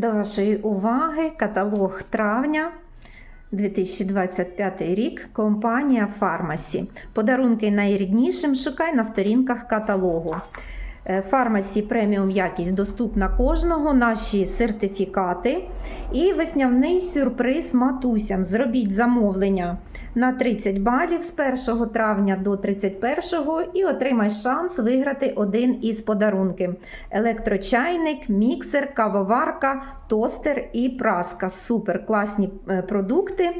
До вашої уваги каталог травня 2025 рік. Компанія Фармасі. Подарунки найріднішим шукай на сторінках каталогу. Е, Фармасі преміум якість доступна кожного, наші сертифікати і веснявний сюрприз матусям. Зробіть замовлення на 30 балів з 1 травня до 31 і отримай шанс виграти один із подарунків: електрочайник, міксер, кавоварка, тостер і праска. Супер класні е, продукти.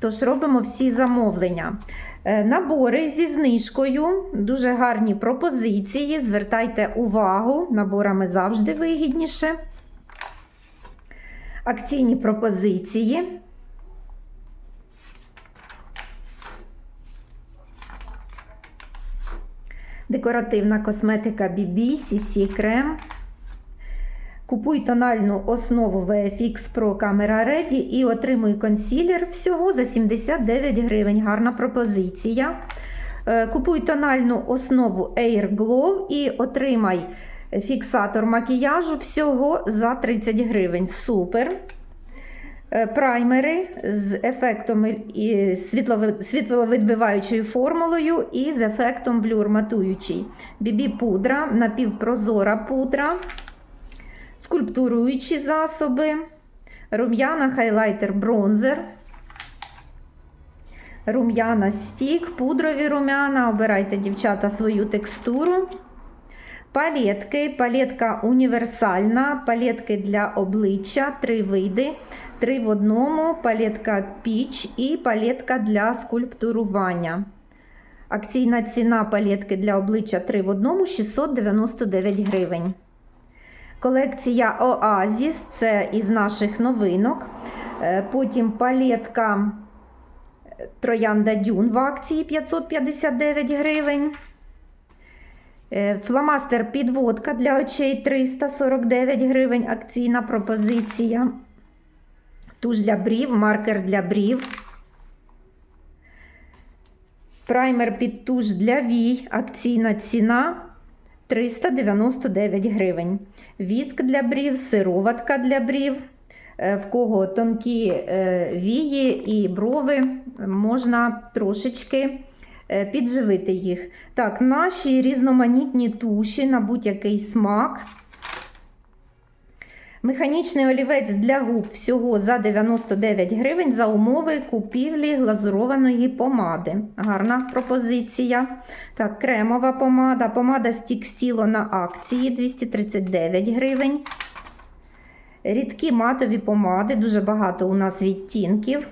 Тож робимо всі замовлення. Е, Набори зі знижкою, дуже гарні пропозиції. Звертайте увагу, наборами завжди вигідніше. Акційні пропозиції. Декоративна косметика BB, CC крем. Купуй тональну основу VFX Pro Camera Ready і отримуй консілер всього за 79 гривень. Гарна пропозиція. Е, Купуй тональну основу Air Glow і отримай фіксатор макіяжу всього за 30 гривень. Супер. Е, Праймери з ефектом світловидбиваючою формулою і з ефектом блюр матуючий. BB пудра, напівпрозора пудра скульптуруючі засоби, рум'яна хайлайтер бронзер, рум'яна стік, пудрові рум'яна. Обирайте, дівчата, свою текстуру. Палетки, палетка універсальна, палетки для обличчя, три види, три в одному, палетка піч і палетка для скульптурування. Акційна ціна палетки для обличчя 3 в одному 699 гривень. Колекція Оазіс це із наших новинок. Е, Потім палетка Троянда Дюн в акції 559 гривень. Е, Фломастер підводка для очей 349 гривень. Акційна пропозиція. Туш для брів, маркер для брів. Праймер під туш для вій. Акційна ціна 399 гривень. Віск для брів, сироватка для брів. Е, В кого тонкі е, вії і брови, можна трошечки е, підживити їх. Так, наші різноманітні туші на будь-який смак. Механічний олівець для губ всього за 99 гривень за умови купівлі глазурованої помади. Гарна пропозиція. Так, кремова помада. Помада Стік Стіло на акції 239 гривень. Рідкі матові помади, дуже багато у нас відтінків.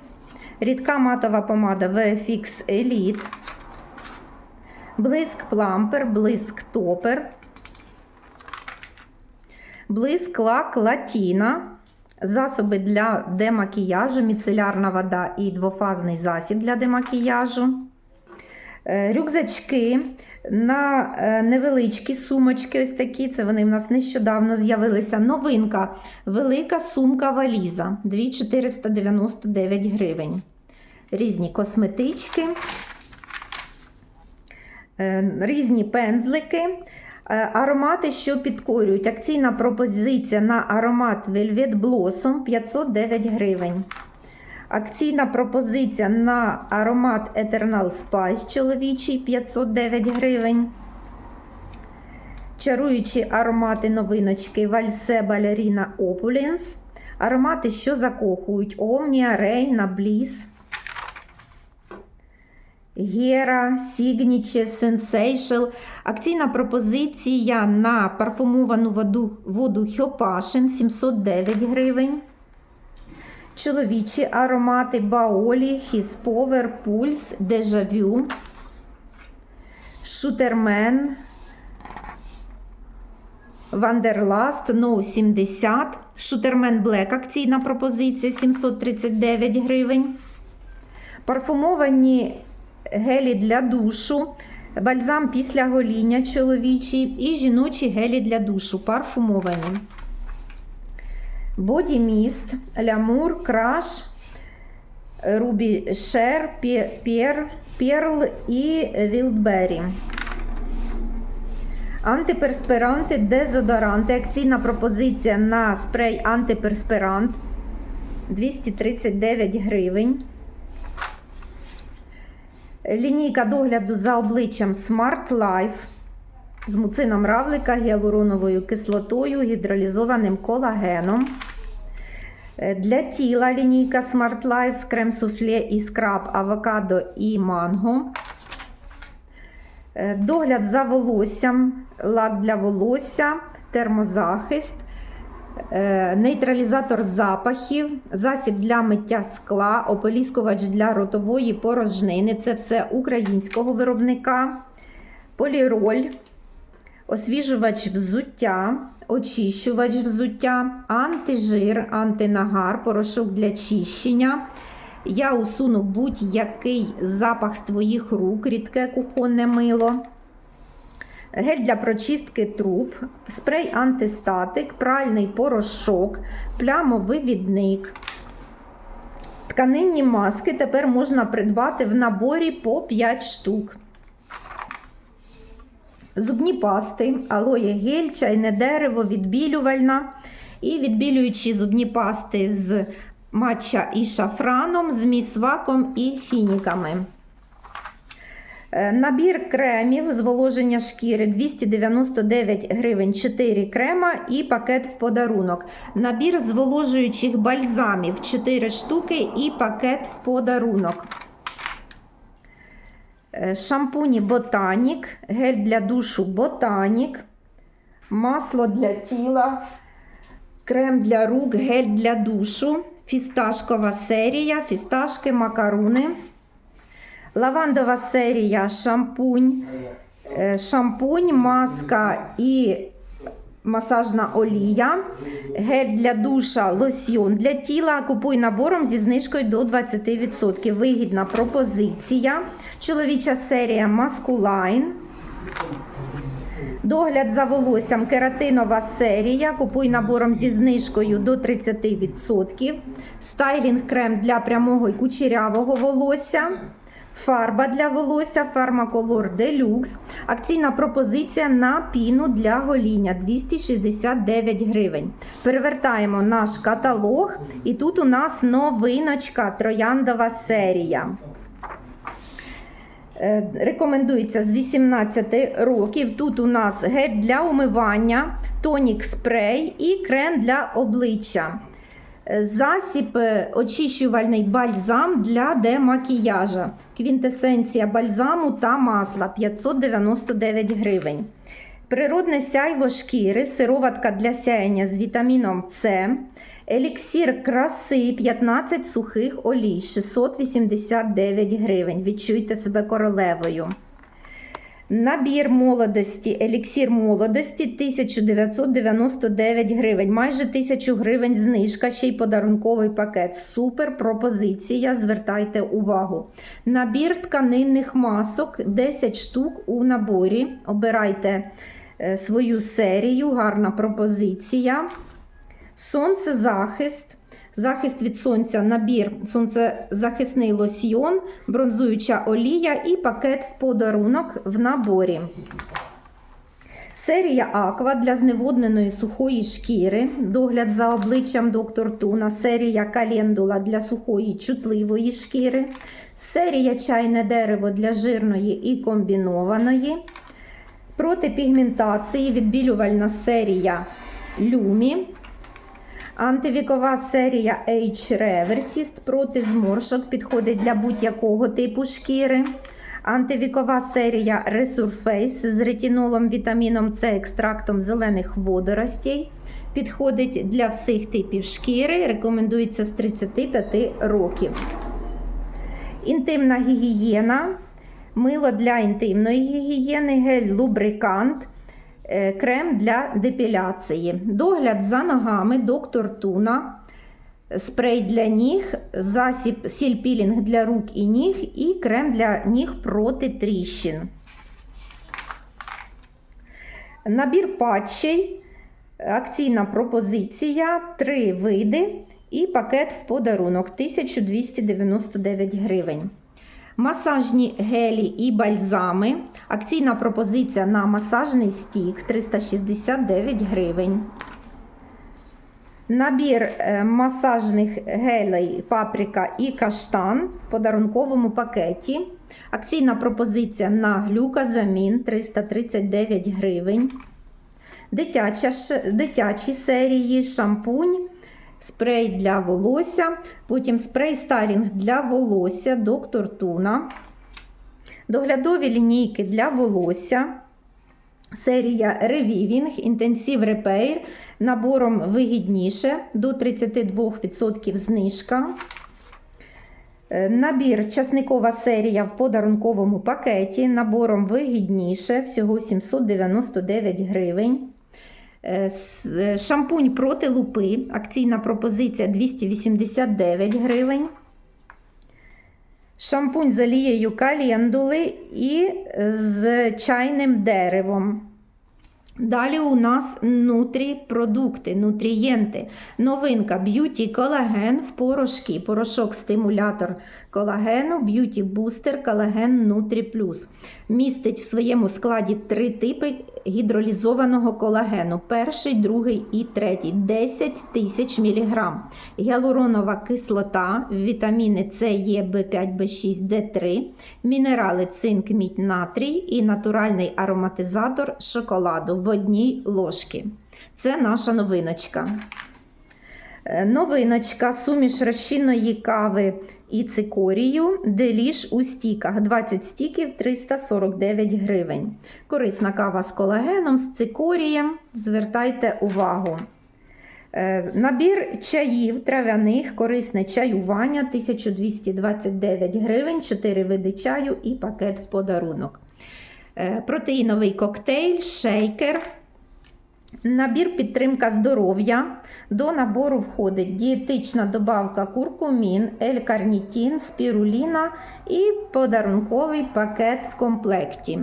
Рідка матова помада VFX Elite. Блиск плампер, блиск топер. Блиск лак латіна. Засоби для демакіяжу, міцелярна вода і двофазний засіб для демакіяжу. Е, Рюкзачки на е, невеличкі сумочки, ось такі. Це вони в нас нещодавно з'явилися. Новинка. Велика сумка валіза 2499 гривень. Різні косметички, е, різні пензлики. Е, Аромати, що підкорюють. Акційна пропозиція на аромат Velvet Blossom 509 гривень. Акційна пропозиція на аромат Eternal Spice чоловічий 509 гривень. Чаруючі аромати новиночки Вальсе Балеріна Opulence. Аромати, що закохують Omnia, Reina, Bliss. Гера, Signature, Sensation. Акційна пропозиція на парфумовану воду, воду Хьопашин 709 гривень. Чоловічі аромати Баолі, Pulse, Deja Vu. Шутермен. Вандерласт No 70. Шутермен Black акційна пропозиція 739 гривень. Парфумовані гелі для душу, бальзам після гоління чоловічий і жіночі гелі для душу парфумовані. Боді Міст, Лямур, Краш, Рубі Шер, Пер, Перл і Вілдбері. Антиперспиранти, дезодоранти. Акційна пропозиція на спрей антиперспирант 239 гривень. Лінійка догляду за обличчям Smart Life з муцином равлика, гіалуроновою кислотою, гідролізованим колагеном. Е, Для тіла лінійка Smart Life, крем суфле і скраб авокадо і манго. Е, Догляд за волоссям, лак для волосся, термозахист, нейтралізатор запахів, засіб для миття скла, ополіскувач для ротової порожнини це все українського виробника, поліроль, освіжувач взуття, очищувач взуття, антижир, антинагар, порошок для чищення. Я усуну будь-який запах з твоїх рук, рідке кухонне мило. Гель для прочистки труб, спрей антистатик, пральний порошок, плямовивідник. Тканинні маски тепер можна придбати в наборі по 5 штук. Зубні пасти, алоє гель, чайне дерево, відбілювальна і відбілюючі зубні пасти з матча і шафраном, з місваком і фініками. Е, Набір кремів зволоження шкіри 299 гривень 4 крема і пакет в подарунок. Набір зволожуючих бальзамів 4 штуки і пакет в подарунок. Е, Шампуні Ботанік, гель для душу Ботанік, масло для тіла, крем для рук, гель для душу, фісташкова серія, фісташки, макаруни. Лавандова серія шампунь, е, шампунь, маска і масажна олія, гель для душа, лосьйон для тіла. Купуй набором зі знижкою до 20%. Вигідна пропозиція. Чоловіча серія Маскулайн. Догляд за волоссям кератинова серія. Купуй набором зі знижкою до 30%. Стайлінг крем для прямого і кучерявого волосся. Фарба для волосся Фармаколор Делюкс. Акційна пропозиція на піну для гоління 269 гривень. Перевертаємо наш каталог, і тут у нас новиночка трояндова серія. Е, Рекомендується з 18 років. Тут у нас гель для умивання, тонік спрей і крем для обличчя. Е, Засіб е, очищувальний бальзам для демакіяжа. Квінтесенція бальзаму та масла 599 гривень. Природне сяйво шкіри, сироватка для сяєння з вітаміном С. Еліксір краси 15 сухих олій 689 гривень. Відчуйте себе королевою. Набір молодості, еліксір молодості 1999 гривень, майже 1000 гривень знижка, ще й подарунковий пакет. Супер пропозиція. Звертайте увагу. Набір тканинних масок 10 штук у наборі. Обирайте е, свою серію, гарна пропозиція. Сонцезахист. Захист від сонця, набір сонцезахисний лосьйон, бронзуюча олія і пакет в подарунок в наборі. Серія Аква для зневодненої сухої шкіри. Догляд за обличчям доктор Туна. Серія Календула для сухої чутливої шкіри. Серія чайне дерево для жирної і комбінованої. Проти пігментації відбілювальна серія Люмі. Антивікова серія H Reversist проти зморшок підходить для будь-якого типу шкіри. Антивікова серія Resurface з ретинолом, вітаміном С, екстрактом зелених водоростей. Підходить для всіх типів шкіри. Рекомендується з 35 років. Інтимна гігієна. Мило для інтимної гігієни, гель лубрикант. Е, крем для депіляції. Догляд за ногами доктор Туна, спрей для ніг, засіб сіль-пілінг для рук і ніг і крем для ніг проти тріщин. Набір патчей, акційна пропозиція, три види і пакет в подарунок 1299 гривень. Масажні гелі і бальзами. Акційна пропозиція на масажний стік 369 гривень. Набір е, масажних гелей паприка і каштан в подарунковому пакеті. Акційна пропозиція на глюкозамін 339 гривень. Дитяча, дитячі серії, шампунь, спрей для волосся, потім спрей стайлінг для волосся, доктор Туна, доглядові лінійки для волосся. Серія Reviving Intensive Repair набором вигідніше до 32% знижка. Е, Набір часникова серія в подарунковому пакеті. Набором вигідніше, всього 799 гривень. Е, е, Шампунь проти лупи. Акційна пропозиція 289 гривень. Шампунь з олією календули і з чайним деревом. Далі у нас нутрі-продукти, нутрієнти. Новинка б'юті колаген в порошки. Порошок стимулятор колагену, б'юті бустер колаген Нутрі Плюс. Містить в своєму складі три типи гідролізованого колагену: перший, другий і третій 10 тисяч мг. Гіалуронова кислота, вітаміни С, Е, В5, В6, Д3, мінерали цинк, мідь, натрій і натуральний ароматизатор шоколаду в одній ложці. Це наша новиночка. Е, Новиночка суміш розчинної кави і цикорію, деліж у стіках 20 стіків 349 гривень. Корисна кава з колагеном, з цикорієм. Звертайте увагу. Е, Набір чаїв трав'яних, корисне чаювання 1229 гривень, 4 види чаю і пакет в подарунок. Е, Протеїновий коктейль, шейкер. Набір підтримка здоров'я. До набору входить дієтична добавка куркумін, ель-карнітін, спіруліна і подарунковий пакет в комплекті.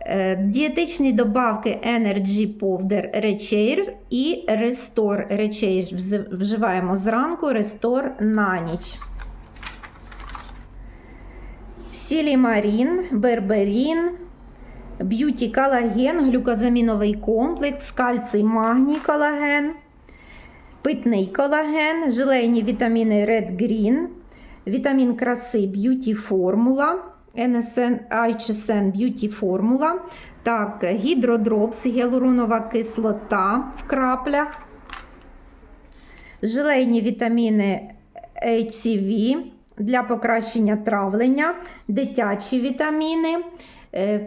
Е, Дієтичні добавки Energy Powder Rechair і Restore. Rechair вживаємо зранку, Restore на ніч. Сілімарін, берберін, б'юті колаген, глюкозаміновий комплекс, кальцій, магній колаген, питний колаген, желейні вітаміни Red Green, вітамін краси б'юті формула, NSN HSN б'юті формула, так, гідродропс, гіалуронова кислота в краплях, желейні вітаміни HCV для покращення травлення, дитячі вітаміни,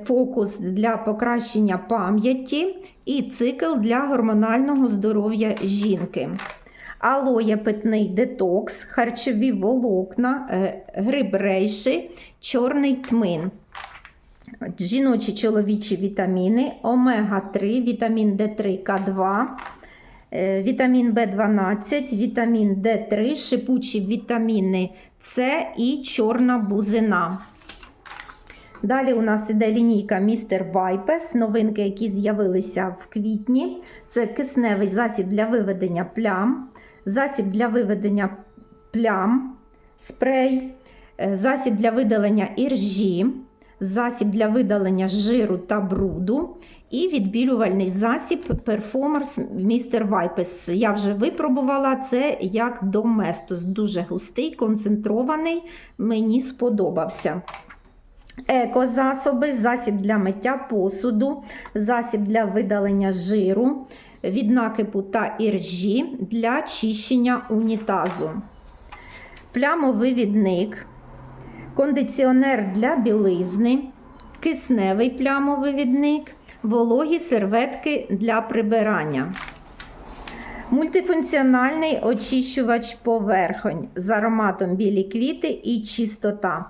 фокус для покращення пам'яті і цикл для гормонального здоров'я жінки. Алоє питний детокс, харчові волокна, е, гриб рейши, чорний тмин. Жіночі чоловічі вітаміни, омега-3, вітамін Д3, К2, е, вітамін В12, вітамін Д3, шипучі вітаміни С і чорна бузина. Далі у нас іде лінійка Містер Вайпес, новинки, які з'явилися в квітні. Це кисневий засіб для виведення плям, засіб для виведення плям, спрей, е, засіб для видалення іржі, засіб для видалення жиру та бруду. І відбілювальний засіб Performers Mr. Vipes. Я вже випробувала це як доместос. Дуже густий, концентрований. Мені сподобався. Екозасоби, засіб для миття посуду, засіб для видалення жиру, від накипу та іржі для чищення унітазу. Плямовивідник, кондиціонер для білизни, кисневий плямовивідник, вологі серветки для прибирання. Мультифункціональний очищувач поверхонь з ароматом білі квіти і чистота.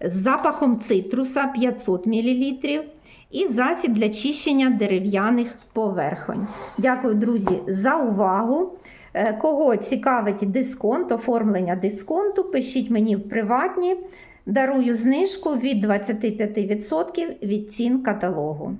З запахом цитруса 500 мл і засіб для чищення дерев'яних поверхонь. Дякую, друзі, за увагу. Е, Кого цікавить дисконт, оформлення дисконту, пишіть мені в приватні. Дарую знижку від 25% від цін каталогу.